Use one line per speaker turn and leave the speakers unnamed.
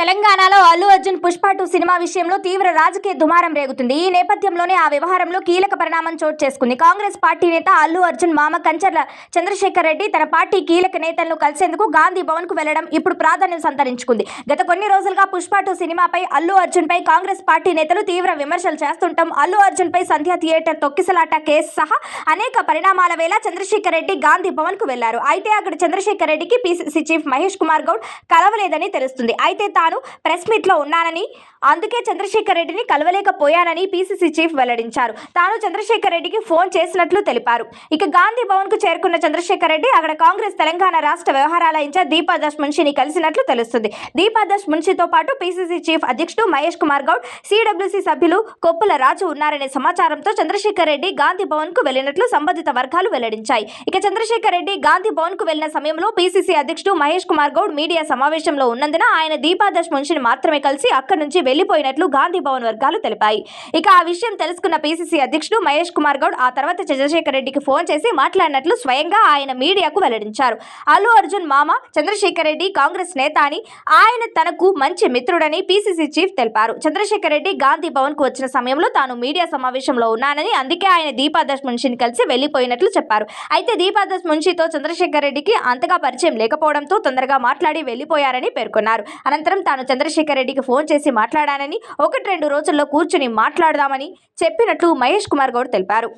తెలంగాణలో Allu Arjun Pushpa two cinema విషయంలో తీవ్ర రాజకీయ దుమారం రేగుతుంది. ఈ నేపథ్యంలోనే ఆ వ్యవహారంలో కీలక పరిణామం చోటు చేసుకుంది. కాంగ్రెస్ పార్టీ నేత అల్లు అర్జున్ మామ కంచర్ల చంద్రశేఖర్ రెడ్డి తన పార్టీ కీలక నేతలను కలిసేందుకు గాంధీ భవన్కు వెళ్ళడం ఇప్పుడు ప్రాధాన్యం సంతరించుకుంది. గత కొన్ని రోజులుగా పుష్ప టూ సినిమాపై అల్లు అర్జున్ పై కాంగ్రెస్ పార్టీ నేతలు తీవ్ర విమర్శలు చేస్తుంటాం. అల్లు అర్జున్ పై సంధ్యా థియేటర్ తొక్కిసలాట కేసు సహా అనేక పరిణామాల వేళ చంద్రశేఖర్ రెడ్డి గాంధీ భవన్కు వెళ్ళారు. అయితే అక్కడ చంద్రశేఖర్ రెడ్డికి పిసిసి చీఫ్ మహేష్ కుమార్ గౌడ్ కలవలేదని తెలుస్తుంది. అయితే తాను ప్రెస్ మీట్లో ఉన్నానని అందుకే చంద్రశేఖర్ రెడ్డిని కలవలేకపోయానని పిసిసి చీఫ్ వెల్లడించారు. తాను చంద్రశేఖర్ రెడ్డికి ఫోన్ చేసినట్లు తెలిపారు. ఇక గాంధీ భవన్కు చేరుకున్న చంద్రశేఖర్ రెడ్డి అక్కడ కాంగ్రెస్ తెలంగాణ రాష్ట్ర వ్యవహారాల ఇన్ఛార్జ్ దీపాదాస్ మున్షిని కలిసినట్లు తెలుస్తుంది. దీపాదాస్ మున్షితో పాటు పిసిసి చీఫ్ అధ్యక్షుడు మహేష్ కుమార్ గౌడ్ సిడబ్ల్యూసీ సభ్యులు కొప్పుల రాజు ఉన్నారనే సమాచారంతో చంద్రశేఖర్ రెడ్డి గాంధీ భవన్కు వెళ్ళినట్లు సంబంధిత వర్గాలు వెల్లడించాయి. ఇక చంద్రశేఖర్ రెడ్డి గాంధీ భవన్కు వెళ్ళిన సమయంలో పిసిసి అధ్యక్షుడు మహేష్ కుమార్ గౌడ్ మీడియా సమావేశంలో ఉన్నందున ఆయన దీపాదాస్ మున్షిని మాత్రమే కలిసి అక్కడి నుంచి వెళ్ళిపోయినట్లు గాంధీ భవన్ వర్గాలు తెలిపాయి. ఇక ఆ విషయం తెలుసుకున్న పిసిసి అధ్యక్షుడు మహేష్ కుమార్ గౌడ్ ఆ తర్వాత చంద్రశేఖర్ రెడ్డికి ఫోన్ చేసి మాట్లాడినట్లు స్వయంగా ఆయన మీడియాకు వెల్లడించారు. అల్లు అర్జున్ మామ చంద్రశేఖర్ రెడ్డి కాంగ్రెస్ నేత అని ఆయన తనకు మంచి మిత్రుడని పిసిసి చీఫ్ తెలిపారు. చంద్రశేఖర్ రెడ్డి గాంధీ భవన్కు వచ్చిన సమయంలో తాను మీడియా సమావేశంలో ఉన్నానని అందుకే ఆయన దీపాదర్శ్ మున్షిని కలిసి వెళ్ళిపోయినట్లు చెప్పారు. అయితే దీపాదర్శ్ మున్షితో చంద్రశేఖర్ రెడ్డికి అంతగా పరిచయం లేకపోవడంతో తొందరగా మాట్లాడి వెళ్ళిపోయారని పేర్కొన్నారు. అనంతరం తాను చంద్రశేఖర్ రెడ్డికి ఫోన్ చేసి మాట్లాడానని ఒకటి రెండు రోజుల్లో కూర్చుని మాట్లాడదామని చెప్పినట్లు మహేష్ కుమార్ గౌడ్ తెలిపారు.